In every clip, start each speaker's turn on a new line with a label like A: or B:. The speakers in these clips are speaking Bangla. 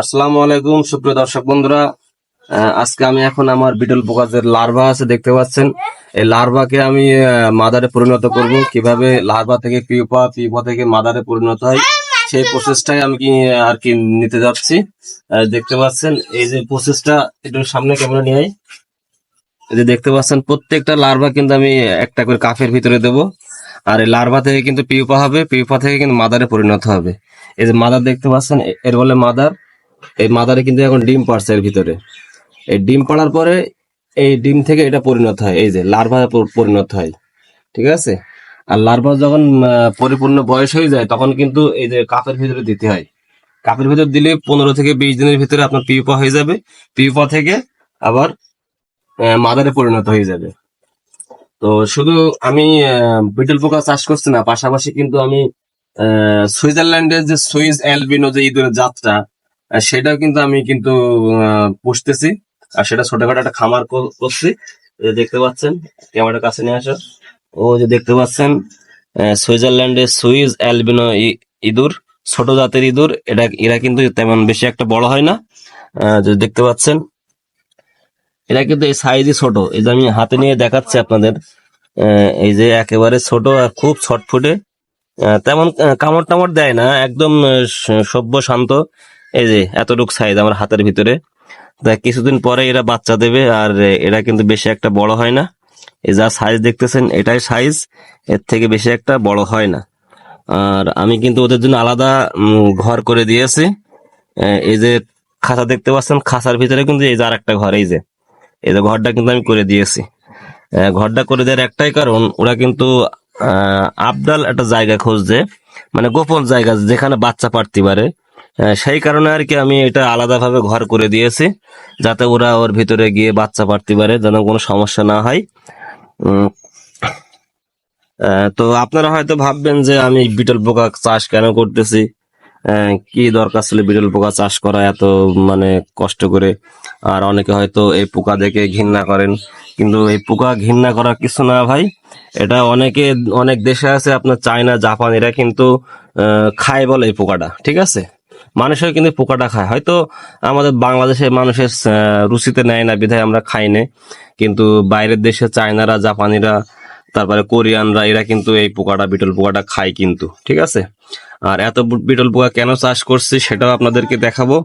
A: আসসালামু আলাইকুম, সুপ্রিয় দর্শক বন্ধুরা। আজকে আমি এখন আমার বিটল পোকাজের লার্ভা আছে, দেখতে পাচ্ছেন? এই লার্ভাকে আমি মাদারে পরিণত করব। কীভাবে লার্ভা থেকে পিউপা পিউপা থেকে মাদারে পরিণত হয়, সেই প্রসেসটাই আমি কি, আর কি নিতে যাচ্ছি। দেখতে পাচ্ছেন, এই যে প্রসেসটা একটু সামনে ক্যামেরা নিয়ে। এই যে দেখতে পাচ্ছেন, প্রত্যেকটা লার্ভা কিন্তু আমি একটা করে কাফের ভিতরে দেব। আর এই লার্ভা থেকে কিন্তু পিউপা হবে, পিউপা থেকে কিন্তু মাদারে পরিণত হবে। এই যে মাদার দেখতে পাচ্ছেন, এর বলে মাদার। এই মাদারে কিন্তু এখন ডিম পাড়ছে এর ভিতরে। এই ডিম পাড়ার পরে এই ডিম থেকে এটা পরিণত হয়, এই যে লার্ভা পরিণত হয়, ঠিক আছে? আর লার্ভা যখন পরিপূর্ণ বয়স হয়ে যায়, তখন কিন্তু এই যে কাপের ভিতরে দিতে হয়। কাপের ভিতরে দিলে পনেরো থেকে বিশ দিনের ভিতরে আপনার পিউপা হয়ে যাবে। পিউপা থেকে আবার মাদারে পরিণত হয়ে যাবে। তো শুধু আমি বিটল পোকা চাষ করছি না, পাশাপাশি কিন্তু আমি সুইজারল্যান্ডের যে সুইজ অ্যালবিনো যে ইঁদুরের জাতটা সেটাও কিন্তু আমি কিন্তু পুষতেছি। আর সেটা ছোটখাটো একটা খামার করছি। দেখতে পাচ্ছেন ক্যামেরার কাছে নিয়ে আসো। ও যে দেখতে পাচ্ছেন সুইজারল্যান্ডের সুইজ অ্যালবিনো ইঁদুর ছোট জাতের ইঁদুর। এটা এরা কিন্তু তেমন বেশি একটা বড় হয় না। আহ, যে দেখতে পাচ্ছেন এরা কিন্তু এই সাইজই ছোট। এই যে আমি হাতে নিয়ে দেখাচ্ছি আপনাদের এই যে একেবারে ছোট আর খুব ছটফুটে। তেমন কামড় টামড় দেয় না। একদম সভ্য শান্ত। এই যে এতটুক সাইজ আমার হাতের ভিতরে। তা কিছুদিন পরে এরা বাচ্চা দেবে আর এরা কিন্তু বেশি একটা বড় হয় না। এই যা সাইজ দেখতেছেন, এটাই সাইজ এর থেকে বেশি একটা বড় হয় না। আর আমি কিন্তু ওদের জন্য আলাদা ঘর করে দিয়েছি। এই যে খাঁচা দেখতে পাচ্ছেন, খাঁচার ভিতরে কিন্তু এই যে আর একটা ঘর, এই যে। এই যে ঘরটা কিন্তু আমি করে দিয়েছি। ঘরটা করে দেওয়ার একটাই কারণ, ওরা কিন্তু আবদাল একটা জায়গা খুঁজছে। মানে গোপন জায়গা যেখানে বাচ্চা পারতে পারে। সেই কারণে আর কি আমি এটা আলাদাভাবে ঘর করে দিয়েছি, যাতে ওরা ওর ভিতরে গিয়ে বাচ্চা পারতে পারে, যেন কোনো সমস্যা না হয়। তো আপনারা হয়তো ভাববেন যে আমি বিটল পোকা চাষ কেন করতেছি? কি দরকার ছিল বিটল পোকা চাষ করা এত মানে কষ্ট করে? আর অনেকে হয়তো এই পোকা দেখে ঘৃণা করেন। কিন্তু এই পোকা ঘৃণা করার কিছু না ভাই, এটা অনেকে, অনেক দেশে আছে, আপনার চায়না, জাপান, এরা কিন্তু খায় বলে এই পোকাটা, ঠিক আছে? মানুষের কিন্তু পোকাটা খায়। হয়তো আমাদের বাংলাদেশের মানুষের রুচিতে নেয় না, বিধায় আমরা খাই না। কিন্তু বাইরের দেশে চায়নারা, জাপানিরা, তারপরে কোরিয়ানরা, এরা কিন্তু এই পোকাটা, বিটল পোকাটা খায় কিন্তু, ঠিক আছে? আর এত বিটল পোকা কেন চাষ করছি সেটাও আপনাদেরকে দেখাবো।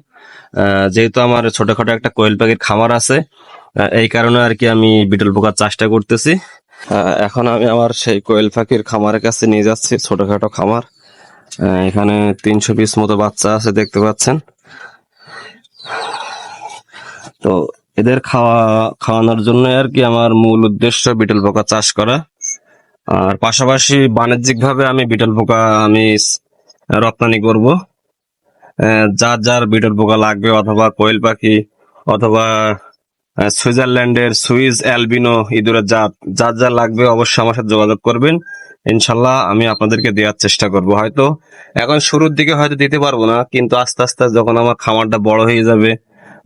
A: যেহেতু আমার ছোটখাটো একটা কোয়েল পাখির খামার আছে এই কারণে আর কি আমি বিটল পোকার চাষটা করতেছি। এখন আমি আমার সেই কোয়েল পাখির খামারের কাছে নিয়ে যাচ্ছি, ছোটখাটো খামার। এখানে তিনশো পিস মতো বাচ্চা আছে, দেখতে পাচ্ছেন। তো এদের খাওয়া, খাওয়ানোর জন্য আর কি আমার মূল উদ্দেশ্য বিটল পোকা চাষ করা। আর পাশাপাশি বাণিজ্যিক ভাবে আমি বিটল পোকা, আমি রপ্তানি করব। যার যার বিটল পোকা লাগবে, অথবা কোয়েল পাখি, অথবা সুইজারল্যান্ডের সুইজ অ্যালবিনো ইঁদুরের জাত। যার যা লাগবে অবশ্যই আমার সাথে যোগাযোগ করবেন। ইনশাল্লাহ আমি আপনাদেরকে দেওয়ার চেষ্টা করব হয়তো। এখন শুরুর দিকে হয়তো দিতে পারব না, কিন্তু আস্তে আস্তে যখন আমার খামারটা বড় হয়ে যাবে,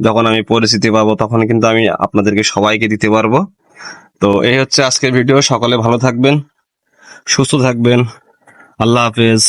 A: যখন আমি পরিচিতি পাবো, তখন কিন্তু আমি আপনাদেরকে সবাইকে দিতে পারব। তো এই হচ্ছে আজকের ভিডিও। সকলে ভালো থাকবেন, সুস্থ থাকবেন। আল্লাহ হাফেজ।